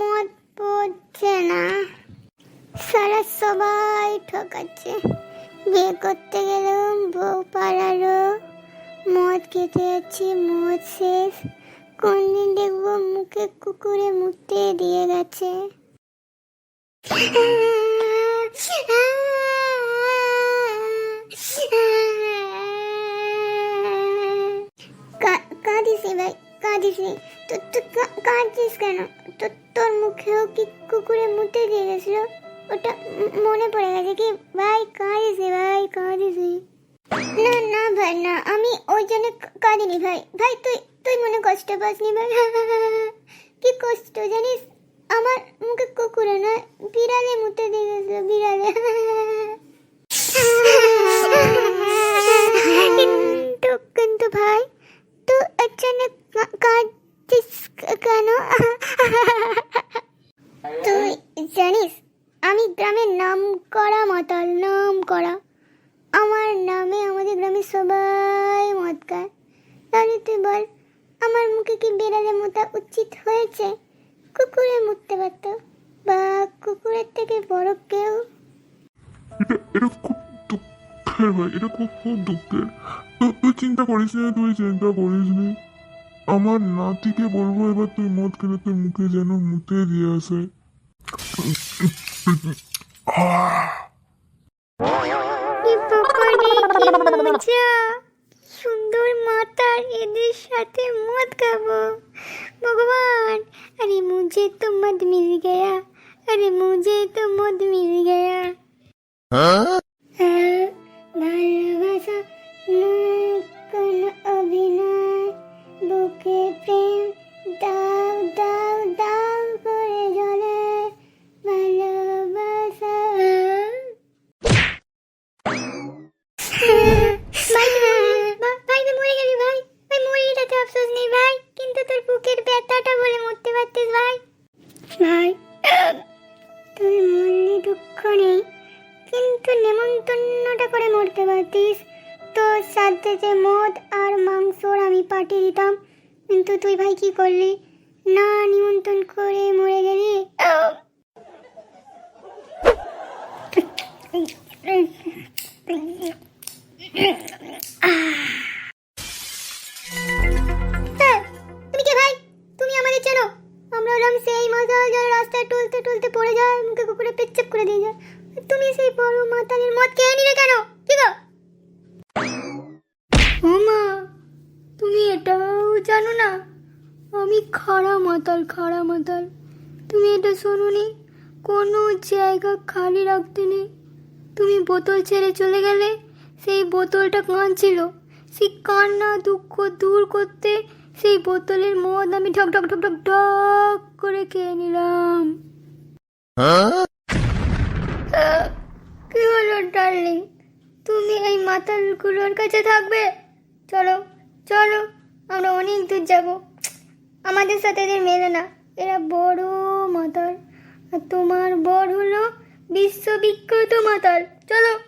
মদ পড়ছে না। সারা সবাই ঠকাচ্ছে। বিয়ে করতে গেলেও বউ পাড়ারও মদ খেতে যাচ্ছি, মদ শেষ। কোন দিন দেখব মুখে কুকুরে মুতে দিয়ে গেছে কা- কাঁদিস রে ভাই কাঁদিস রে তো কাঁদছিস কেন? তো তোর মুখেও কি কুকুরে মুতে দিয়ে গেছিল? ওটা মনে পড়ে গেছে কি? ভাই কাঁদিস ভাই কাঁদিস না না ভাই, না, আমি ওই জন্য কাঁদিনি ভাই। ভাই, তুই তুই মনে কষ্ট পাসনি ভাই? কি কষ্ট জানিস? আমার মুখে কুকুরে না বিড়ালে মুতে দিয়ে গেছিল, বিড়ালে। কেন? তুই জানিস, আমি গ্রামের নাম করা মাতাল, নাম করা। আমার নামে আমাদের গ্রামে সবাই মদ খায়। তাহলে তুই বল, আমার মুখে কি বেড়ালে মোতা উচিত হয়েছে? কুকুরে মুততে পারত বা কুকুরের থেকে বড় কেউ? এটা এটা খুব দুঃখের ভাই, এটা খুব খুব দুঃখের তুই চিন্তা করিস না, তুই চিন্তা করিস নি। আমার নাতিকে বলব এবার তুই মদ খেলে তোর মুখে যেন মুতে দিয়ে আসে। সুন্দর মাতার এদের সাথে মদ খাব। ভগবান আরে মুঝে তো মদ মিল গেয়া। আরে মুঝে তো মদ মিল গেয়া। হ্যাঁ? দুঃখ নেই কিন্তু নেমন্তন্নটা করে মরতে পারতিস। তোর সাথে যে মদ আর মাংসর আমি পাঠিয়ে দিতাম। কিন্তু তুই ভাই কি করলি? না নিমন্ত্রণ করে মরে গেলি? মাতালের মদ খেয়ে নিলে কেন? কি গো? ও মা, তুমি এটাও জানো না? আমি খাড়া মাতাল খাড়া মাতাল। তুমি এটা শোনোনি? কোনো জায়গা খালি রাখতে নেই। তুমি বোতল ছেড়ে চলে গেলে সেই বোতলটা কাঁদছিল। সেই কান্না, দুঃখ দূর করতে সেই বোতলের মদ আমি ঢক ঢক ঢক ঢক ঢক করে খেয়ে নিলাম আহ, কি হলো ডার্লিং তুমি এই মাতালগুলোর কাছে থাকবে। চলো চলো, আমরা অনেক দূর যাব। আমাদের সাথে এদের মেলে না। এরা বড় মাতাল। আর তোমার বড় হলো বিশ্ববিখ্যাত মাতাল। চলো।